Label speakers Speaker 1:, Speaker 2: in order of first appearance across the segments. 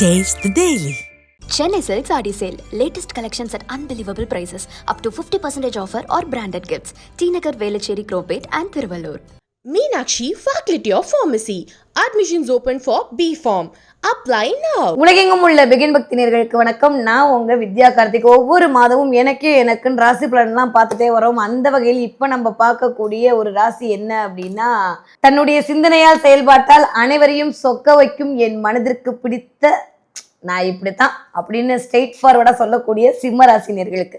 Speaker 1: Taste the Daily.
Speaker 2: Chennai Silk Saree Sale. Latest collections at unbelievable prices. Up to 50% offer or branded gifts. T Nagar, Velachery, Cropate and Thiruvallur.
Speaker 3: Meenakshi Faculty of Pharmacy. Admissions open for B Form. Apply now.
Speaker 4: உலகெங்கும் உள்ள begin பக்தினியர்களுக்கு வணக்கம் நான் உங்க வித்யா கார்த்திக் ஒவ்வொரு மாதமும் எனக்கே எனக்குன்னு ராசி பலன்லாம் பார்த்துட்டே வரோம் அந்த வகையில் இப்போ நம்ம பார்க்கக்கூடிய ஒரு ராசி என்ன அப்படின்னா தன்னுடைய சிந்தனையால் செயல்பாட்டால் அனைவரையும் சொக்க வைக்கும் என் மனதிற்கு பிடித்த நான் இப்படித்தான் அப்படின்னு ஸ்ட்ரெயிட் ஃபார்வர்டாக சொல்லக்கூடிய சிம்மராசினியர்களுக்கு.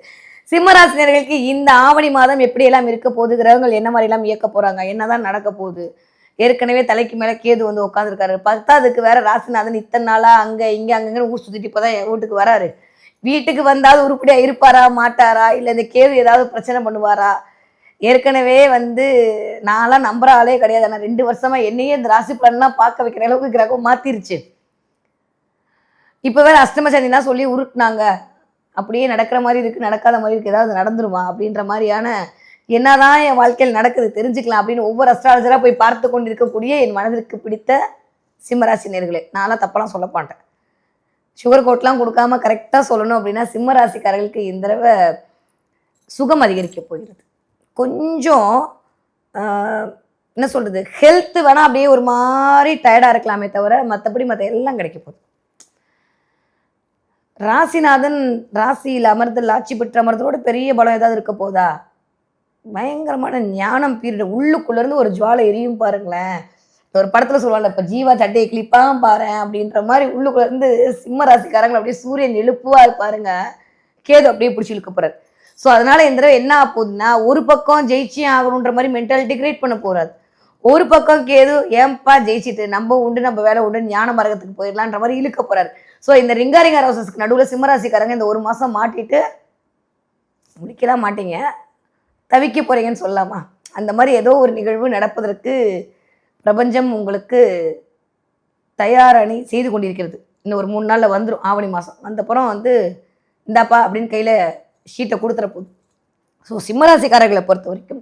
Speaker 4: சிம்மராசினியர்களுக்கு இந்த ஆவணி மாதம் எப்படியெல்லாம் இருக்க போகுது? கிரகங்கள் என்ன மாதிரிலாம் இயக்க போகிறாங்க என்னதான் நடக்க போகுது? ஏற்கனவே தலைக்கு மேலே கேது வந்து உட்காந்துருக்காரு பத்தாவதுக்கு வேற ராசிநாதன் இத்தனை நாளாக அங்கே இங்கே அங்கங்க ஊர் சுற்றிட்டு இப்போ தான் வீட்டுக்கு வராரு. வீட்டுக்கு வந்தால் உருப்படியாக இருப்பாரா மாட்டாரா? இல்லை இந்த கேது ஏதாவது பிரச்சனை பண்ணுவாரா? ஏற்கனவே வந்து நான்லாம் நம்புற ஆளே கிடையாது. ஆனால் ரெண்டு வருஷமா என்னையே இந்த ராசி பலன்லாம் பார்க்க வைக்கிற அளவுக்கு கிரகம் மாத்திருச்சு. இப்போ வேற அஷ்டம தான் சொல்லி உருட்டினாங்க. அப்படியே நடக்கிற மாதிரி இருக்குது நடக்காத மாதிரி இருக்குது ஏதாவது நடந்துருமா அப்படின்ற மாதிரியான என்னதான் என் வாழ்க்கையில் நடக்குது தெரிஞ்சுக்கலாம் அப்படின்னு ஒவ்வொரு அஸ்ட்ராலஜராக போய் பார்த்து கொண்டு இருக்கக்கூடிய என் மனதிற்கு பிடித்த சிம்மராசி நேர்களே நான்லாம் தப்பெல்லாம் சொல்ல மாட்டேன். சுகர் கோட்லாம் கொடுக்காம கரெக்டாக சொல்லணும் அப்படின்னா சிம்மராசிக்காரர்களுக்கு இந்த தடவை சுகம் அதிகரிக்க போகிறது. கொஞ்சம் என்ன சொல்கிறது ஹெல்த்து வேணால் அப்படியே ஒரு மாதிரி டயர்டாக இருக்கலாமே தவிர மற்றபடி மற்ற எல்லாம் கிடைக்க போகுது. ராசிநாதன் ராசியில் அமர்தல் ஆட்சி பெற்ற அமர்தலோட பெரிய பலம் ஏதாவது இருக்க போதா? பயங்கரமான ஞானம் பீரியட். உள்ளுக்குள்ளேருந்து ஒரு ஜுவாலை எரியும் பாருங்களேன். ஒரு படத்தில் சொல்லுவாங்க இப்போ ஜீவா சட்டையை கிளிப்பாம் பாரு அப்படின்ற மாதிரி உள்ளுக்குள்ளேருந்து சிம்ம ராசிக்காரங்களை அப்படியே சூரியன் எழுப்புவா பாருங்க கேது அப்படியே பிடிச்சி இழுக்க போறாரு. ஸோ அதனால இந்த தடவை என்ன ஆக போகுதுன்னா ஒரு பக்கம் ஜெயிச்சே ஆகணுன்ற மாதிரி மென்டாலிட்டி கிரியேட் பண்ண போகிறாரு ஒரு பக்கம் கேது ஏன்பா ஜெயிச்சிட்டு நம்ம உண்டு நம்ம வேலை உண்டு ஞான மரகத்துக்கு போயிடலான்ற மாதிரி இழுக்க போகிறாரு ஸோ இந்த ரிங்காரிங்க ரோசஸ்க்கு நடுவில் சிம்மராசிக்காரங்க இந்த ஒரு மாதம் மாட்டிட்டு முடிக்கலாம் மாட்டீங்க. தவிக்க போறீங்கன்னு சொல்லலாமா? அந்த மாதிரி ஏதோ ஒரு நிகழ்வு நடப்பதற்கு பிரபஞ்சம் உங்களுக்கு தயாரணி செய்து கொண்டிருக்கிறது. இன்னும் ஒரு மூணு நாளில் வந்துடும் ஆவணி மாதம் வந்தப்புறம் வந்து இந்தாப்பா அப்படின்னு கையில் ஷீட்டை கொடுத்துற போகுது ஸோ சிம்மராசிக்காரர்களை பொறுத்த வரைக்கும்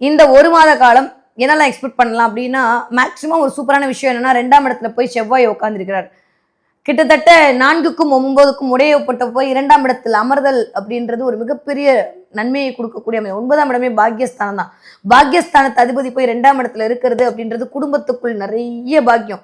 Speaker 4: இந்த ஒரு மாத காலம் என்னெல்லாம் எக்ஸ்பெக்ட் பண்ணலாம் அப்படின்னா மேக்ஸிமம் ஒரு சூப்பரான விஷயம் என்னென்னா ரெண்டாம் இடத்துல போய் செவ்வாய் உட்காந்துருக்கிறார் கிட்டத்தட்ட நான்குக்கும் ஒன்பதுக்கும் உடையப்பட்ட போய் இரண்டாம் இடத்தில் அமர்தல் அப்படின்றது ஒரு மிகப்பெரிய நன்மையை கொடுக்கக்கூடிய அமைப்பு. ஒன்பதாம் இடமே பாக்கியஸ்தானம் தான். பாக்கியஸ்தானத்து அதிபதி போய் ரெண்டாம் இடத்துல இருக்கிறது அப்படின்றது குடும்பத்துக்குள் நிறைய பாக்கியம்.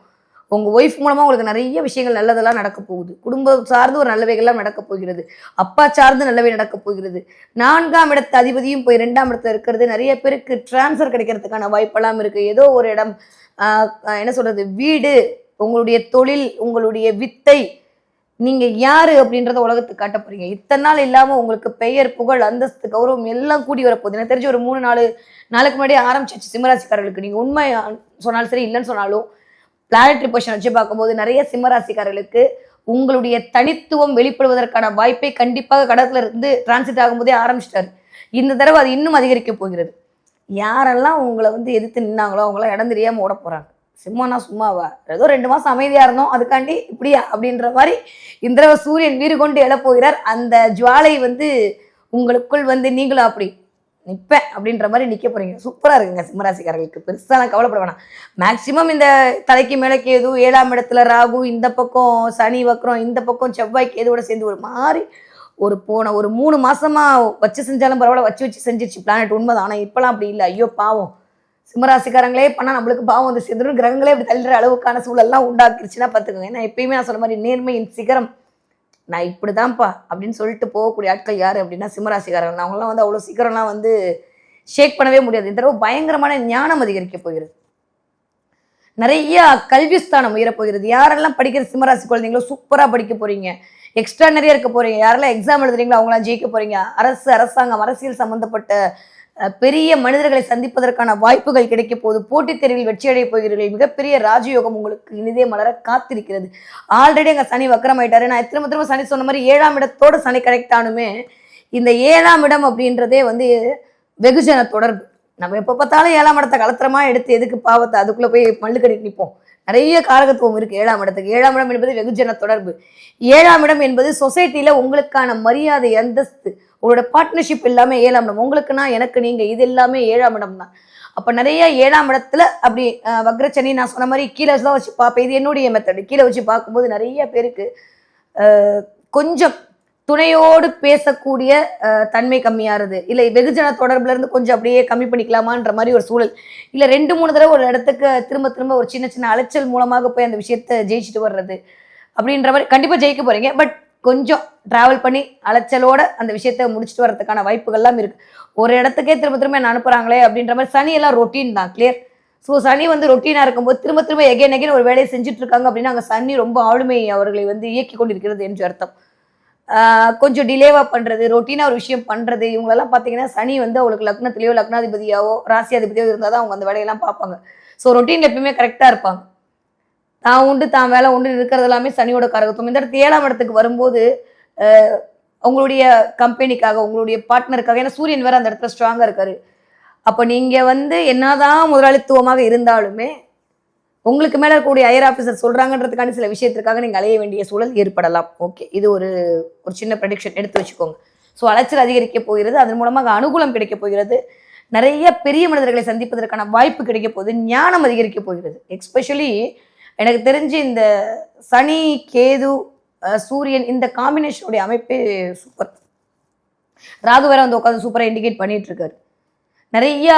Speaker 4: உங்க ஒய்ஃப் மூலமா உங்களுக்கு நிறைய விஷயங்கள் நல்லதெல்லாம் நடக்க போகுது. குடும்பம் சார்ந்து ஒரு நல்லவைகள்லாம் நடக்க போகிறது. அப்பா சார்ந்து நல்லவை நடக்க போகிறது. நான்காம் இடத்து அதிபதியும் போய் ரெண்டாம் இடத்துல இருக்கிறது. நிறைய பேருக்கு டிரான்ஸ்ஃபர் கிடைக்கிறதுக்கான வாய்ப்பெல்லாம் இருக்கு. ஏதோ ஒரு இடம் என்ன சொல்றது? வீடு உங்களுடைய தொழில் உங்களுடைய வித்தை நீங்க யாரு அப்படின்றத உலகத்துக்கு காட்ட போறீங்க. இத்தனை நாள் இல்லாம உங்களுக்கு பெயர் புகழ் அந்தஸ்து கௌரவம் எல்லாம் கூடி வரப்போகுது. எனக்கு தெரிஞ்சு ஒரு மூணு நாலு நாளுக்கு முன்னாடி ஆரம்பிச்சிச்சு சிம்மராசிக்காரர்களுக்கு. நீங்க உண்மை சொன்னாலும் சரி இல்லைன்னு சொன்னாலும் பிளானட்ரி பொசிஷன் வச்சு பார்க்கும்போது நிறைய சிம்மராசிக்காரர்களுக்கு உங்களுடைய தனித்துவம் வெளிப்படுவதற்கான வாய்ப்பை கண்டிப்பாக கடத்துல இருந்து டிரான்சிட் ஆகும்போதே ஆரம்பிச்சிட்டாரு. இந்த தடவை அது இன்னும் அதிகரிக்க போகிறது. யாரெல்லாம் உங்களை வந்து எதிர்த்து நின்னாங்களோ அவங்களாம் இடம் தெரியாமல் ஓட போகிறாங்க சும்மானா சும்மாவா. ஏதோ ரெண்டு மாசம் அமைதியா இருந்தோம். அதுக்காண்டி இப்படியா அப்படின்ற மாதிரி இந்த சூரியன் வீறு கொண்டு எழப்போகிறார் அந்த ஜுவாலை வந்து உங்களுக்குள் வந்து நீங்களும் அப்படி நிற்பேன் அப்படின்ற மாதிரி நிற்க போறீங்க. சூப்பராக இருக்குங்க சிம்மராசிக்காரர்களுக்கு. பெருசாக நான் கவலைப்பட வேணாம். மேக்சிமம் இந்த தலைக்கு மேலே கேது ஏழாம் இடத்துல ராகு இந்த பக்கம் சனி வக்கரம் இந்த பக்கம் செவ்வாய் கேதுவோட சேர்ந்து ஒரு மாதிரி ஒரு போன ஒரு மூணு மாசமா வச்சு செஞ்சாலும் பரவாயில்ல வச்சு வச்சு செஞ்சிருச்சு. பிளானட் உண்மைதான். ஆனால் இப்போலாம் அப்படி இல்லை. ஐயோ பாவம். சிம்மராசிக்காரங்களே பண்ணால் நம்மளுக்கு பாவம் வந்து சேர்ந்துடும் கிரகங்களே இப்படி தள்ளுற அளவுக்கான சூழல்லாம் உண்டாக்கிருச்சுன்னா பார்த்துக்கோங்க. ஏன்னா எப்பயுமே நான் சொன்ன மாதிரி நேர்மையின் சிகரம். நான் இப்படிதான்ப்பா அப்படின்னு சொல்லிட்டு போகக்கூடிய ஆட்கள் யார் அப்படின்னா சிம்மராசிக்காரர்கள். அவங்களாம் வந்து அவ்வளோ சீக்கிரம்லாம் வந்து ஷேக் பண்ணவே முடியாது. இந்த தடவை பயங்கரமான ஞானம் அதிகரிக்க போகிறது. நிறைய கல்விஸ்தானம் உயரப் போகிறது யாரெல்லாம் படிக்கிற சிம்மராசி குழந்தைங்களோ சூப்பரா படிக்க போறீங்க. எக்ஸ்ட்ரா நிறைய இருக்க போறீங்க. யாரெல்லாம் எக்ஸாம் எழுதுறீங்களோ அவங்களாம் ஜெயிக்க போறீங்க. அரசு அரசாங்கம் அரசியல் சம்மந்தப்பட்ட பெரிய மனிதர்களை சந்திப்பதற்கான வாய்ப்புகள் கிடைக்க போது போட்டித் தேர்வில் வெற்றியடைய போகிறீர்கள். மிகப்பெரிய ராஜயோகம் உங்களுக்கு இனிதே மலர காத்திருக்கிறது. ஆல்ரெடி அங்கே சனி வக்கரமாயிட்டாரு. நான் திரும்ப திரும்ப சனி சொன்ன மாதிரி ஏழாம் இடத்தோட சனி கரெக்ட் ஆனுமே இந்த ஏழாம் இடம் அப்படின்றதே வந்து வெகுஜன தொடர்பு. நம்ம எப்போ பார்த்தாலும் ஏழாம் இடத்தை கலத்திரமா எடுத்து எதுக்கு பாவத்தை அதுக்குள்ளே போய் மல்லு கட்டி நிற்போம் நிறைய காரகத்துவம் இருக்குது ஏழாம் இடத்துக்கு. ஏழாம் இடம் என்பது வெகுஜன தொடர்பு. ஏழாம் இடம் என்பது சொசைட்டியில் உங்களுக்கான மரியாதை அந்தஸ்து உங்களோட பார்ட்னர்ஷிப் எல்லாமே ஏழாம் இடம். உங்களுக்குன்னா எனக்கு நீங்க இது எல்லாமே ஏழாம் இடம் தான். அப்போ நிறைய ஏழாம் இடத்துல அப்படி வக்ரச்சனி நான் சொன்ன மாதிரி கீழே தான் வச்சு பார்ப்பேன். இது என்னுடைய மெத்தடு கீழே வச்சு பார்க்கும்போது நிறைய பேருக்கு கொஞ்சம் துணையோடு பேசக்கூடிய தன்மை கம்மியாகிறது இல்லை வெகுஜன தொடர்புல இருந்து கொஞ்சம் அப்படியே கம்மி பண்ணிக்கலாமான்ற மாதிரி ஒரு சூழல். இல்லை ரெண்டு மூணு தடவை ஒரு இடத்துக்கு திரும்ப திரும்ப ஒரு சின்ன சின்ன அலைச்சல் மூலமாக போய் அந்த விஷயத்த ஜெயிச்சுட்டு வர்றது அப்படின்ற மாதிரி கண்டிப்பாக ஜெயிக்க போறீங்க. பட் கொஞ்சம் டிராவல் பண்ணி அலைச்சலோட அந்த விஷயத்த முடிச்சுட்டு வரதுக்கான வாய்ப்புகள்லாம் இருக்கு. ஒரு இடத்துக்கே திரும்ப திரும்ப என்ன அனுப்புறாங்களே அப்படின்ற மாதிரி சனி எல்லாம் ரொட்டீன் தான் கிளியர் ஸோ சனி வந்து ரொட்டீனாக இருக்கும்போது திரும்ப திரும்ப எகைன் எகைன் ஒரு வேலையை செஞ்சுட்டு இருக்காங்க அப்படின்னா அங்கே சனி ரொம்ப ஆளுமை அவர்களை வந்து இயக்கி கொண்டிருக்கிறது என்று அர்த்தம். கொஞ்சம் டிலேவாக பண்ணுறது ரொட்டீனாக ஒரு விஷயம் பண்ணுறது இவங்களெல்லாம் பார்த்தீங்கன்னா சனி வந்து அவங்களுக்கு லக்னத்திலேயோ லக்னாதிபதியாவோ ராசியாதிபதியோ இருந்தால் தான் அவங்க அந்த வேலையெல்லாம் பார்ப்பாங்க. ஸோ ரொட்டீன் எப்பயுமே கரெக்டாக இருப்பாங்க. தான் உண்டு தான் வேலை உண்டு இருக்கிறது எல்லாமே சனியோட கரகத்துவம். இந்த இடத்து ஏழாம் இடத்துக்கு வரும்போது உங்களுடைய கம்பெனிக்காக உங்களுடைய பார்ட்னருக்காக ஏன்னா சூரியன் வேற அந்த இடத்துல ஸ்ட்ராங்காக இருக்காரு. அப்போ நீங்கள் வந்து என்னதான் முதலாளித்துவமாக இருந்தாலுமே உங்களுக்கு மேலே இருக்கக்கூடிய ஐயர் ஆஃபீஸர் சொல்கிறாங்கன்றதுக்கான சில விஷயத்திற்காக நீங்கள் அலைய வேண்டிய சூழல் ஏற்படலாம். ஓகே இது ஒரு ஒரு சின்ன ப்ரடிக்ஷன் எடுத்து வச்சுக்கோங்க. ஸோ அலைச்சல் அதிகரிக்க போகிறது அதன் மூலமாக அனுகூலம் கிடைக்க போகிறது. நிறைய பெரிய மனிதர்களை சந்திப்பதற்கான வாய்ப்பு கிடைக்க போகுது ஞானம் அதிகரிக்க போகிறது. எக்ஸ்பெஷலி எனக்கு தெரிஞ்சு இந்த சனி கேது சூரியன் இந்த காம்பினேஷனுடைய அமைப்பே சூப்பர் ராகு வேற வந்து உட்காந்து சூப்பராக இண்டிகேட் பண்ணிட்டு இருக்காரு நிறைய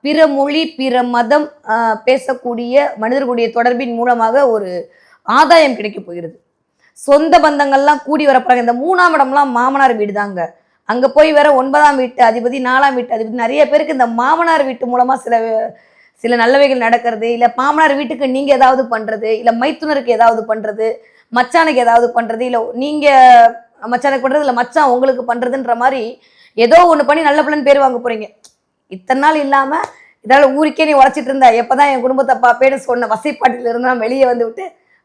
Speaker 4: பிற மொழி பிற மதம் பேசக்கூடிய மனிதர்களுடைய தொடர்பின் மூலமாக ஒரு ஆதாயம் கிடைக்க போகிறது. சொந்த பந்தங்கள்லாம் கூடி வரப்போறாங்க இந்த மூணாம் இடம்லாம் மாமனார் வீடு தாங்க அங்கே போய் வேற ஒன்பதாம் வீட்டு அதிபதி நாலாம் வீட்டு அதிபதி நிறைய பேருக்கு இந்த மாமனார் வீட்டு மூலமாக சில சில நல்லவைகள் நடக்கிறது இல்லை மாமனார் வீட்டுக்கு நீங்கள் ஏதாவது பண்ணுறது இல்லை மைத்துனருக்கு ஏதாவது பண்ணுறது மச்சானுக்கு ஏதாவது பண்ணுறது இல்லை நீங்கள் மச்சானுக்கு பண்ணுறது இல்லை மச்சான் உங்களுக்கு பண்ணுறதுன்ற மாதிரி ஏதோ ஒன்று பண்ணி நல்ல பிள்ளைன்னு பேர் வாங்க போகிறீங்க இத்தனை நாள் இல்லாமல் இதனால் ஊருக்கே நீ உழைச்சிட்டு இருந்த எப்பதான் என் குடும்பத்தை பாப்பேன்னு சொன்ன வசைப்பாட்டில நான் வெளியே வந்து விட்டு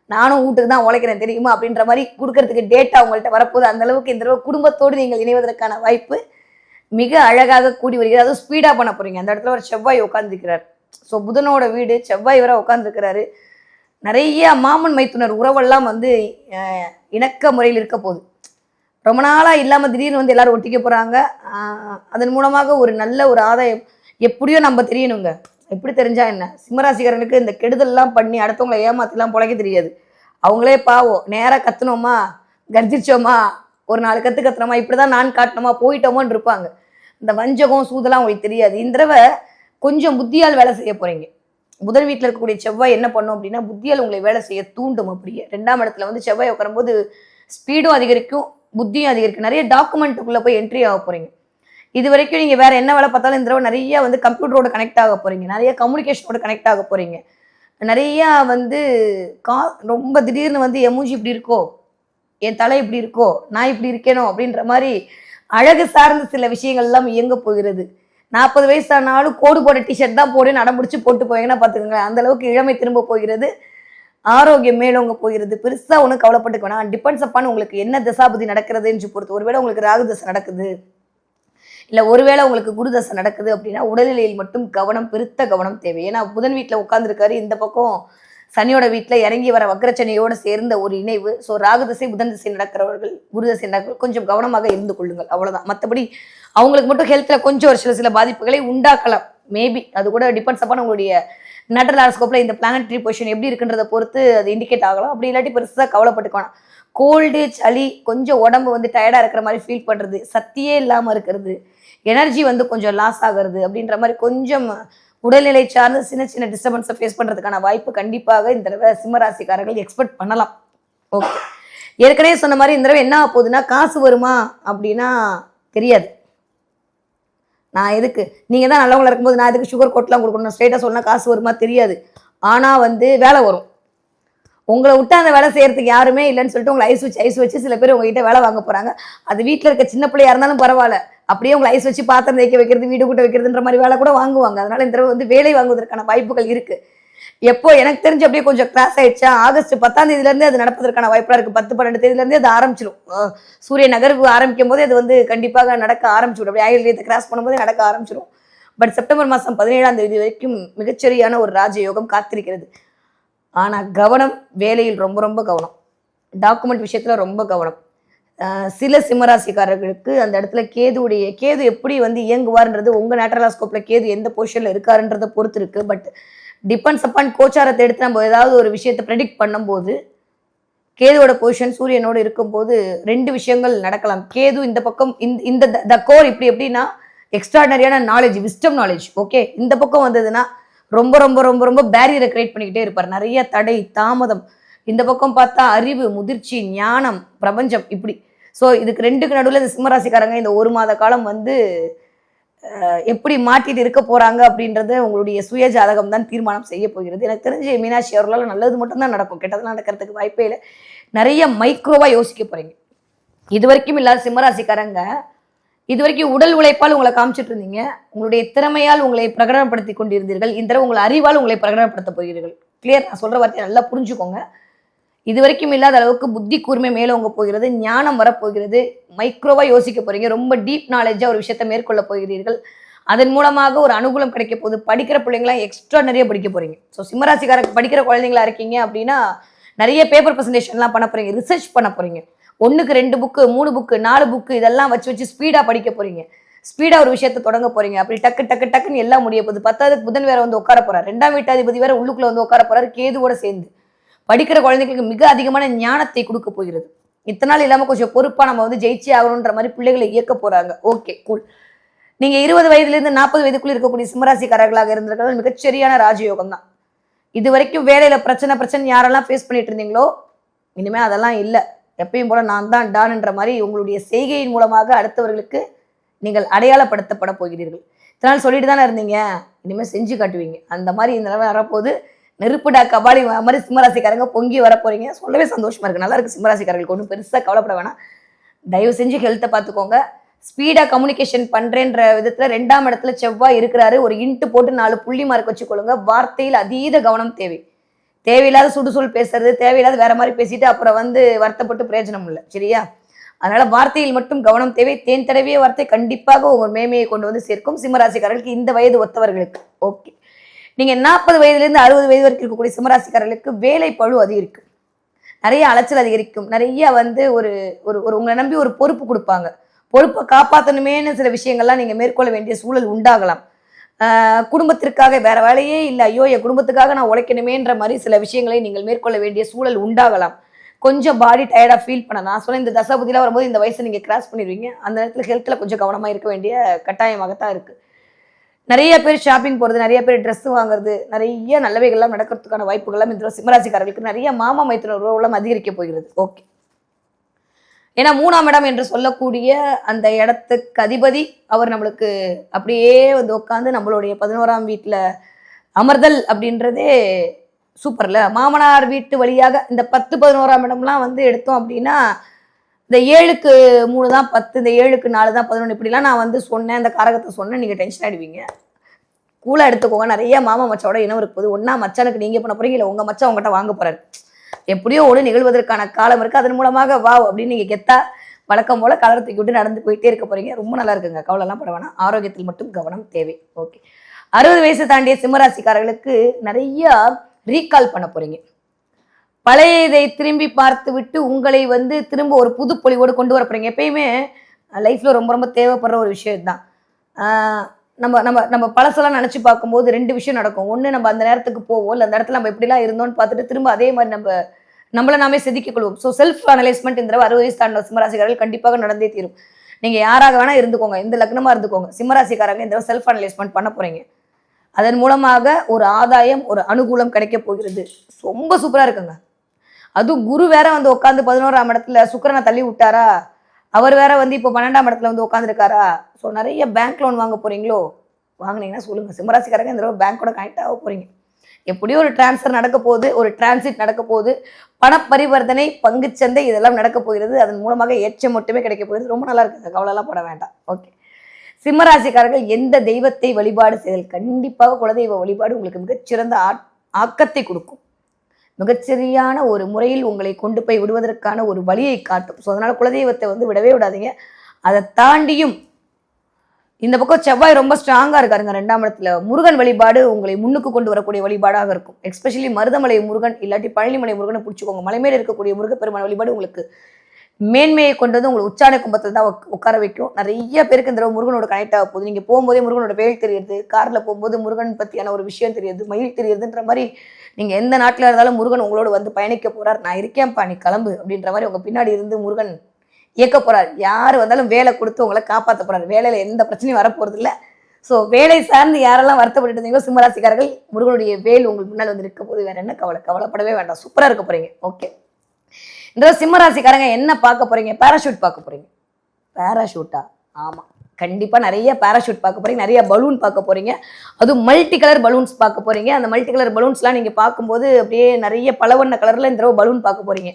Speaker 4: நானும் வீட்டுக்கு தான் உழைக்கிறேன் தெரியுமா அப்படின்ற மாதிரி கொடுக்கறதுக்கு டேட்டா உங்கள்கிட்ட வரப்போகுது. அந்த அளவுக்கு இந்த குடும்பத்தோடு நீங்கள் இணைவதற்கான வாய்ப்பு மிக அழகாக கூடி வருகிறது. அதுவும் ஸ்பீடாக பண்ண போகிறீங்க அந்த இடத்துல ஒரு செவ்வாய் உட்காந்துருக்கிறார் ஸோ புதனோட வீடு செவ்வாய் வர உட்காந்துருக்கிறாரு நிறைய மாமன் மைத்துனர் உறவெல்லாம் வந்து இணக்க முறையில் இருக்க போகுது. ரொம்ப நாளாக இல்லாமல் திடீர்னு வந்து எல்லாரும் ஒட்டிக்க போகிறாங்க அதன் மூலமாக ஒரு நல்ல ஒரு ஆதாயம் எப்படியோ நம்ம தெரியணுங்க. எப்படி தெரிஞ்சா என்ன? சிம்மராசிக்காரனுக்கு இந்த கெடுதல்லாம் பண்ணி அடுத்தவங்களை ஏமாத்திலாம் பிழைக்க தெரியாது. அவங்களே பாவம் நேராக கத்துனோமா? கர்ஜிச்சோமா? ஒரு நாலு கற்று கத்துனோமா? இப்படி தான் நான் காட்டினோமா போயிட்டோமோன்னு இருப்பாங்க. இந்த வஞ்சகம் சூதெல்லாம் அவங்களுக்கு தெரியாது. இந்த தடவை கொஞ்சம் புத்தியால் வேலை செய்ய போறீங்க. முதல் வீட்டில் இருக்கக்கூடிய செவ்வாய் என்ன பண்ணும் அப்படின்னா புத்தியால் உங்களை வேலை செய்ய தூண்டும் அப்படியே. ரெண்டாம் இடத்துல வந்து செவ்வாய் உட்காரும்போது ஸ்பீடும் அதிகரிக்கும் புத்தியும் அதிகரிக்கும். நிறைய டாக்குமெண்ட்டுக்குள்ளே போய் என்ட்ரி ஆக போறீங்க. இது வரைக்கும் நீங்கள் வேற என்ன வேலை பார்த்தாலும் இந்த தடவை நிறைய வந்து கம்ப்யூட்டரோட கனெக்ட் ஆக போறீங்க. நிறைய கம்யூனிகேஷனோட கனெக்ட் ஆக போறீங்க. நிறைய வந்து கா ரொம்ப திடீர்னு வந்து எமூஜி இப்படி இருக்கோ என் தலை இப்படி இருக்கோ நான் இப்படி இருக்கேனோ அப்படின்ற மாதிரி அழகு சார்ந்த சில விஷயங்கள்லாம் இயங்க போகிறது. நாற்பது வயசு ஆனாலும் கோடு போட டிஷர்ட் தான் போடுன்னு அடம்பிடிச்சு போட்டு போவீங்கன்னா பார்த்துக்கோங்களேன். அந்த அளவுக்கு இளமை திரும்ப போகிறது ஆரோக்கியம் மேலோங்க போகிறது. பெருசாக ஒன்றும் கவலைப்பட்டுக்க வேணாம். டிபெண்ட்ஸ் அப்பான் உங்களுக்கு என்ன தசாபதி நடக்கிறதுன்னு பொறுத்து. ஒருவேளை உங்களுக்கு ராகு தசை நடக்குது இல்லை ஒருவேளை உங்களுக்கு குரு தசை நடக்குது அப்படின்னா உடல்நிலையில் மட்டும் கவனம் பெருத்த கவனம் தேவை. ஏன்னா புதன் வீட்டில் உட்காந்துருக்காரு இந்த பக்கம் சனியோட வீட்டில் இறங்கி வர வக்ரச்சனையோடு சேர்ந்த ஒரு இணைவு. ஸோ ராகு திசை புதன் திசை நடக்கிறவர்கள் குரு திசை நடக்கிறவர்கள் கொஞ்சம் கவனமாக இருந்து கொள்ளுங்கள். அவ்வளோதான் மற்றபடி அவங்களுக்கு மட்டும் ஹெல்த்தில் கொஞ்சம் ஒரு சில சில பாதிப்புகளை உண்டாக்கலாம். மேபி அது கூட டிபெண்ட்ஸ் அப்பான் உங்களுடைய நட்டல் ஹாரஸ்கோப்பில் இந்த பிளானட்ரி பொசிஷன் எப்படி இருக்குன்றதை பொறுத்து அது இண்டிகேட் ஆகலாம். அப்படி இல்லாட்டி பெருசாக கவலைப்பட்டுக்கலாம் கோல்டு சளி கொஞ்சம் உடம்பு வந்து டயர்டாக இருக்கிற மாதிரி ஃபீல் பண்ணுறது சக்தியே இல்லாமல் இருக்கிறது எனர்ஜி வந்து கொஞ்சம் லாஸ் ஆகிறது அப்படின்ற மாதிரி கொஞ்சம் உடல்நிலை சார்ந்து சின்ன சின்ன டிஸ்டர்பன்ஸை ஃபேஸ் பண்ணுறதுக்கான வாய்ப்பு கண்டிப்பாக இந்த தடவை சிம்மராசிக்காரர்கள் எக்ஸ்பெக்ட் பண்ணலாம். ஓகே ஏற்கனவே சொன்ன மாதிரி இந்த தடவை என்ன ஆக போகுதுன்னா காசு வருமா அப்படின்னா தெரியாது. நான் எதுக்கு? நீங்கள் தான் நல்லவங்களா இருக்கும்போது நான் எதுக்கு சுகர் கோட்லாம் கொடுக்கணும் ஸ்ட்ரெயிட்டாக சொன்னால் காசு வருமா தெரியாது. ஆனால் வந்து வேலை வரும். உங்களை விட்டு அந்த வேலை செய்கிறதுக்கு யாருமே இல்லைன்னு சொல்லிட்டு உங்களை ஐஸ் வச்சு ஐஸ் வச்சு சில பேர் உங்ககிட்ட வேலை வாங்க போகிறாங்க அது வீட்டில் இருக்க சின்ன பிள்ளையாக இருந்தாலும் பரவாயில்ல. அப்படியே உங்களை ஐஸ் வச்சு பாத்திரம் தேய்க்க வைக்கிறது வீடு கூட்ட வைக்கிறதுன்ற மாதிரி வேலை கூட வாங்குவாங்க. அதனால இந்த தடவை வந்து வேலை வாங்குவதற்கான வாய்ப்புகள் இருக்கு. எப்போ எனக்கு தெரிஞ்சு அப்படியே கொஞ்சம் கிராஸ் ஆயிடுச்சா? ஆகஸ்ட் பத்தாம் தேதியில அது நடப்பதற்கான வாய்ப்பா இருக்கு. பத்து பன்னெண்டு தேதியில இருந்தே அது ஆரம்பிச்சிடும் சூரிய நகர்வு ஆரம்பிக்கும் போது அது வந்து கண்டிப்பாக நடக்க ஆரம்பிச்சிடும் அப்படியே ஆயுர்வேதத்தை கிராஸ் பண்ணும்போது நடக்க ஆரம்பிச்சிடும் பட் செப்டம்பர் மாதம் பதினேழாம் தேதி வரைக்கும் மிகச்சரியான ஒரு ராஜயோகம் காத்திருக்கிறது. ஆனா கவனம் வேலையில் ரொம்ப ரொம்ப கவனம். டாக்குமெண்ட் விஷயத்துல ரொம்ப கவனம். சில சிம்மராசிக்காரர்களுக்கு அந்த இடத்துல கேதுவுடைய கேது எப்படி வந்து இயங்குவார்ன்றது உங்கள் நேட்ரலாஸ்கோப்பில் கேது எந்த பொசிஷனில் இருக்காருன்றதை பொறுத்து இருக்குது பட் டிபெண்ட்ஸ் அப்பான் கோச்சாரத்தை எடுத்து நம்ம ஏதாவது ஒரு விஷயத்தை ப்ரெடிக்ட் பண்ணும்போது கேதுவோட பொசிஷன் சூரியனோடு இருக்கும்போது ரெண்டு விஷயங்கள் நடக்கலாம். கேது இந்த பக்கம் இந்த இந்த த கோர் இப்படி எப்படின்னா எக்ஸ்ட்ராடனரியான நாலேஜ் விஸ்டம் நாலேஜ் ஓகே இந்த பக்கம் வந்ததுன்னா ரொம்ப ரொம்ப ரொம்ப ரொம்ப பேரியரை கிரியேட் பண்ணிக்கிட்டே இருப்பார். நிறைய தடை தாமதம். இந்த பக்கம் பார்த்தா அறிவு முதிர்ச்சி ஞானம் பிரபஞ்சம் இப்படி. ஸோ இதுக்கு ரெண்டுக்கு நடுவில் இந்த சிம்மராசிக்காரங்க இந்த ஒரு மாத காலம் வந்து எப்படி மாட்டிட்டு இருக்க போறாங்க அப்படின்றத உங்களுடைய சுய ஜாதகம் தான் தீர்மானம் செய்ய போகிறது. எனக்கு தெரிஞ்சு மீனாட்சி அவர்களால் நல்லது மட்டும்தான் நடக்கும். கெட்டதெல்லாம் நடக்கிறதுக்கு வாய்ப்பே இல்லை. நிறைய மைக்ரோவாக யோசிக்க போறீங்க. இது வரைக்கும் இல்லாத சிம்மராசிக்காரங்க இது வரைக்கும் உடல் உழைப்பால் உங்களை காமிச்சிட்டு இருந்தீங்க. உங்களுடைய திறமையால் உங்களை பிரகடனப்படுத்தி கொண்டிருந்தீர்கள். இந்த உங்களை உங்கள் அறிவால் உங்களை பிரகடனப்படுத்த போகிறீர்கள். கிளியர் நான் சொல்கிற வார்த்தையை நல்லா புரிஞ்சுக்கோங்க. இது வரைக்கும் இல்லாத அளவுக்கு புத்தி கூர்மை மேலோங்க போகிறது ஞானம் வரப்போகிறது. மைக்ரோவாக யோசிக்க போகிறீங்க ரொம்ப டீப் நாலேஜாக ஒரு விஷயத்தை மேற்கொள்ள போகிறீர்கள். அதன் மூலமாக ஒரு அனுகூலம் கிடைக்க போகுது. படிக்கிற பிள்ளைங்களாம் எக்ஸ்ட்ரா நிறைய படிக்க போகிறீங்க ஸோ சிம்மராசிக்காரங்க படிக்கிற குழந்தைங்களா இருக்கீங்க அப்படின்னா நிறைய பேப்பர் ப்ரெசன்டேஷன்லாம் பண்ண போகிறீங்க ரிசர்ச் பண்ண போகிறீங்க ஒன்றுக்கு ரெண்டு புக்கு மூணு புக்கு நாலு புக்கு இதெல்லாம் வச்சு வச்சு ஸ்பீடாக படிக்க போகிறீங்க ஸ்பீடாக ஒரு விஷயத்தை தொடங்க போகிறீங்க அப்படி டக்கு டக்கு டக்குன்னு எல்லாம் முடிய போகுது. பத்தாவது புதன் வேற வந்து உட்கார போகிறார் ரெண்டாம் வீட்டாதிபதி வேற உள்ளுக்குள்ளே வந்து உட்கார போகிறார் கேதுவோட சேர்ந்து. படிக்கிற குழந்தைகளுக்கு மிக அதிகமான ஞானத்தை கொடுக்க போகிறது. இத்தனை நாள் இல்லாமல் கொஞ்சம் பொறுப்பாக நம்ம வந்து ஜெயிச்சே ஆகணுன்ற மாதிரி பிள்ளைகளை இயக்க போகிறாங்க ஓகே கூல் நீங்கள் இருபது வயதுலேருந்து நாற்பது வயதுக்குள்ள இருக்கக்கூடிய சிம்மராசிக்காரர்களாக இருந்திருக்கிறது மிகச்சரியான ராஜயோகம் தான். இது வரைக்கும் வேலையில் பிரச்சனை பிரச்சனை யாரெல்லாம் ஃபேஸ் பண்ணிட்டு இருந்தீங்களோ இனிமேல் அதெல்லாம் இல்லை. எப்பயும் போல நான் தான் டான்ன்ற மாதிரி உங்களுடைய செய்கையின் மூலமாக அடுத்தவர்களுக்கு நீங்கள் அடையாளப்படுத்தப்பட போகிறீர்கள். இதனால் சொல்லிட்டு தானே இருந்தீங்க? இனிமேல் செஞ்சு காட்டுவீங்க. அந்த மாதிரி இந்த நிலவை வரப்போது நெருப்புடா கபாலி மாதிரி சிம்மராசிக்காரங்க பொங்கி வர போறீங்க. சொல்லவே சந்தோஷமா இருக்கு. நல்லா இருக்கு சிம்மராசிக்காரர்களுக்கு ஒன்றும் பெருசாக கவலைப்பட வேணாம். தயவு செஞ்சு ஹெல்த்தை பார்த்துக்கோங்க ஸ்பீடாக கம்யூனிகேஷன் பண்ணுறேன்ற விதத்தில் ரெண்டாம் இடத்துல செவ்வாய் இருக்கிறாரு. ஒரு இன்ட்டு போட்டு நாலு புள்ளி மார்க் வச்சுக்கொள்ளுங்க. வார்த்தையில் அதீத கவனம் தேவை. தேவையில்லாத சுடுசொல் பேசுறது தேவையில்லாத வேற மாதிரி பேசிட்டு அப்புறம் வந்து வருத்தப்பட்டு பிரயோஜனம் இல்லை. சரியா? அதனால வார்த்தையில் மட்டும் கவனம் தேவை. தேன் தடவிய வார்த்தை கண்டிப்பாக உங்கள் மேமையை கொண்டு வந்து சேர்க்கும் சிம்மராசிக்காரர்களுக்கு இந்த வயது ஒத்தவர்களுக்கு. ஓகே நீங்க நாற்பது வயதுலேருந்து அறுபது வயது வரைக்கும் இருக்கக்கூடிய சிம்மராசிக்காரர்களுக்கு வேலை பழு அதிகரிக்கும். நிறைய அலைச்சல் அதிகரிக்கும். நிறைய வந்து ஒரு ஒரு ஒரு உங்களை நம்பி ஒரு பொறுப்பு கொடுப்பாங்க. பொறுப்பை காப்பாற்றணுமேன்னு சில விஷயங்கள்லாம் நீங்கள் மேற்கொள்ள வேண்டிய சூழல் உண்டாகலாம். குடும்பத்திற்காக வேற வேலையே இல்லை. ஐயோ என் குடும்பத்துக்காக நான் உழைக்கணுமேன்ற மாதிரி சில விஷயங்களை நீங்கள் மேற்கொள்ள வேண்டிய சூழல் உண்டாகலாம். கொஞ்சம் பாடி டயர்டாக ஃபீல் பண்ண நான் சொன்னேன் இந்த தசாபதியில் வரும்போது இந்த வயசை நீங்கள் கிராஸ் பண்ணிடுவீங்க. அந்த நேரத்தில் ஹெல்த்தில் கொஞ்சம் கவனமாக இருக்க வேண்டிய கட்டாயமாகத்தான் இருக்குது நிறைய பேர் ஷாப்பிங் போகிறது நிறைய பேர் ட்ரெஸ் வாங்குறது நிறைய நல்லவைகள்லாம் நடக்கிறதுக்கான வாய்ப்புகள்லாம் இந்த சிம்மராசிக்காரர்களுக்கு நிறைய மாமா மைத்தின உறவுகளும் அதிகரிக்க போகிறது. ஓகே ஏன்னா மூணாம் இடம் என்று சொல்லக்கூடிய அந்த இடத்துக்கு அதிபதி அவர் நம்மளுக்கு அப்படியே வந்து உட்காந்து நம்மளுடைய பதினோராம் வீட்டில் அமர்தல் அப்படின்றதே சூப்பரில் மாமனார் வீட்டு வழியாக இந்த பத்து பதினோராம் இடம்லாம் வந்து எடுத்தோம் அப்படின்னா இந்த ஏழுக்கு மூணு தான் பத்து இந்த ஏழுக்கு நாலு தான் பதினொன்று இப்படிலாம் நான் வந்து சொன்னேன். அந்த காரகத்தை சொன்னேன். நீங்கள் டென்ஷன் ஆகிடுவீங்க கூலாக எடுத்துக்கோங்க. நிறைய மாமா மச்சாவோட இனம் இருக்குது ஒன்றா மச்சானுக்கு நீங்கள் பண்ண போகிறீங்க இல்லை உங்கள் மச்சான் உங்கள்கிட்ட வாங்க போகிறாரு எப்படியோ ஒன்று நிகழ்வதற்கான காலம் இருக்குது அதன் மூலமாக வா அப்படின்னு நீங்கள் கெத்தா வழக்கம் போல் கலரை தூக்கி விட்டு நடந்து போயிட்டே இருக்க போகிறீங்க ரொம்ப நல்லா இருக்குங்க. கவலைலாம் பட வேணாம். ஆரோக்கியத்தில் மட்டும் கவனம் தேவை. ஓகே. அறுபது வயசு தாண்டிய சிம்மராசிக்காரர்களுக்கு நிறையா ரீகால் பண்ண போகிறீங்க பழையதை திரும்பி பார்த்து விட்டு உங்களை வந்து திரும்ப ஒரு புது பொலிவோடு கொண்டு வர போகிறீங்க எப்பயுமே லைஃப்பில் ரொம்ப ரொம்ப தேவைப்படுற ஒரு விஷயம் தான் நம்ம நம்ம நம்ம பழசெல்லாம் நினச்சி பார்க்கும்போது ரெண்டு விஷயம் நடக்கும். ஒன்று நம்ம அந்த நேரத்துக்கு போவோம். இல்லை அந்த இடத்துல நம்ம எப்படிலாம் இருந்தோம்னு பார்த்துட்டு திரும்ப அதே மாதிரி நம்ம நம்மளை நாமே செதுக்கிக் கொள்வோம். ஸோ செல்ஃப் அனலைஸ்மெண்ட் இந்த தடவை அறுபது வயசு தாண்ட சிம்மராசிக்காரர்கள் கண்டிப்பாக நடந்தே தீரும். நீங்கள் யாராக வேணால் இருந்துக்கோங்க. இந்த லக்னமாக இருந்துக்கோங்க. சிம்மராசிக்காரங்க இந்த தடவை செல்ஃப் அனலைஸ்மெண்ட் பண்ண போகிறீங்க அதன் மூலமாக ஒரு ஆதாயம் ஒரு அனுகூலம் கிடைக்க போகிறது. ரொம்ப சூப்பராக இருக்குங்க. அதுவும் குரு வேற வந்து உட்காந்து பதினோராம் இடத்துல சுக்கிரனை தள்ளி விட்டாரா? அவர் வேற வந்து இப்போ பன்னெண்டாம் இடத்துல வந்து உட்காந்துருக்காரா ஸோ நிறைய பேங்க் லோன் வாங்க போறீங்களோ? வாங்கினீங்கன்னா சொல்லுங்க. சிம்மராசிக்காரங்க இந்த தடவை பேங்க்கோட கனெக்ட் ஆக போறீங்க. எப்படியோ ஒரு டிரான்ஸ்ஃபர் நடக்க போகுது ஒரு டிரான்சிட் நடக்க போகுது. பண பரிவர்த்தனை பங்குச்சந்தை இதெல்லாம் நடக்க போகிறது. அதன் மூலமாக ஏற்றம் மட்டுமே கிடைக்க போகிறது. ரொம்ப நல்லா இருக்குது கவலைலாம் பட வேண்டாம். ஓகே சிம்மராசிக்காரர்கள் எந்த தெய்வத்தை வழிபாடு செய்தல் கண்டிப்பாக குலதெய்வ வழிபாடு உங்களுக்கு மிகச்சிறந்த ஆக்கத்தை கொடுக்கும். மிகச்சரியான ஒரு முறையில் உங்களை கொண்டு போய் விடுவதற்கான ஒரு வழியை காட்டும். ஸோ அதனால் குலதெய்வத்தை வந்து விடவே விடாதீங்க. அதை தாண்டியும் இந்த பக்கம் செவ்வாய் ரொம்ப ஸ்ட்ராங்காக இருக்காருங்க. ரெண்டாம் இடத்துல முருகன் வழிபாடு உங்களை முன்னுக்கு கொண்டு வரக்கூடிய வழிபாடாக இருக்கும். எஸ்பெஷலி மருதமலை முருகன் இல்லாட்டி பழனிமலை முருகனை பிடிச்சிக்கோங்க. மலை மேலே இருக்கக்கூடிய முருகப்பெருமான் வழிபாடு உங்களுக்கு மேன்மையை கொண்டு வந்து உங்களை உச்சாணை கும்பத்தில் தான் உக்- உட்கார வைக்கும். நிறைய பேருக்கு இந்த தடவை முருகனோட கனெக்ட் ஆக போகுது. நீங்கள் போகும்போதே முருகனோட வேல் தெரியுது காரில் போகும்போது முருகன் பற்றியான ஒரு விஷயம் தெரியுது மயில் தெரியுதுன்ற மாதிரி நீங்கள் எந்த நாட்டில் இருந்தாலும் முருகன் உங்களோட வந்து பயணிக்க போகிறார் நான் இருக்கேன்ப்பா நீ கிளம்பு அப்படின்ற மாதிரி உங்கள் பின்னாடி இருந்து முருகன் இயக்க போகிறார் யார் வந்தாலும் வேலை கொடுத்து உங்களை காப்பாற்ற போகிறார் வேலையில் எந்த பிரச்சனையும் வரப்போகிறது இல்லை. ஸோ வேலை சார்ந்து யாரெல்லாம் வருத்தப்பட்டு இருந்தீங்களோ சிம்மராசிக்காரர்கள் முருகனுடைய வேல் உங்களுக்கு முன்னால் வந்து நிற்க போது வேறு என்ன கவலை? கவலைப்படவே வேண்டாம். சூப்பராக இருக்க போகிறீங்க ஓகே இந்த சிம்மராசிக்காரங்க என்ன பார்க்க போறீங்க? பேராஷூட் பார்க்க போறீங்க. பேராஷூட்டா ஆமாம் கண்டிப்பாக நிறைய பேராஷூட் பார்க்க போறீங்க. நிறைய பலூன் பார்க்க போறீங்க. அதுவும் மல்டி கலர் பலூன்ஸ் பார்க்க போறீங்க. அந்த மல்டி கலர் பலூன்ஸ்லாம் நீங்கள் பார்க்கும்போது அப்படியே நிறைய பலவண்ண கலரில் இந்த தடவை பலூன் பார்க்க போறீங்க.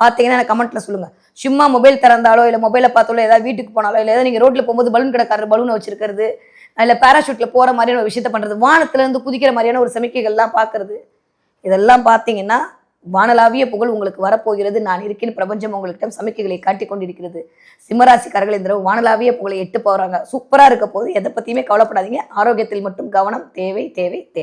Speaker 4: பார்த்தீங்கன்னா எனக்கு கமெண்ட்ல சொல்லுங்க. சும்மா மொபைல் திறந்தாலோ இல்லை மொபைலை பார்த்தாலோ ஏதாவது வீட்டுக்கு போனாலோ இல்லை ஏதாவது நீங்கள் ரோட்டில் போகும்போது பலூன் கிடக்காரு பலூனை வச்சிருக்கிறது இல்லை பேராஷூட்டில் போகிற மாதிரியான ஒரு விஷயத்த பண்ணுறது வானத்துலேருந்து குதிக்கிற மாதிரியான ஒரு சமிக்கைகள்லாம் பார்க்குறது இதெல்லாம் பார்த்தீங்கன்னா வானலாவிய புகழ் உங்களுக்கு வரப்போகிறது. நான் இருக்கேன் பிரபஞ்சம் உங்கள்கிட்ட சமிக்கைகளை காட்டி கொண்டிருக்கிறது. சிம்மராசிக்காரர்கள் இந்த வானலாவிய புகழை எட்டு போறாங்க. சூப்பரா இருக்க போது எதை பத்தியுமே கவலைப்படாதீங்க. ஆரோக்கியத்தில் மட்டும் கவனம். தேவை தேவை தேவை.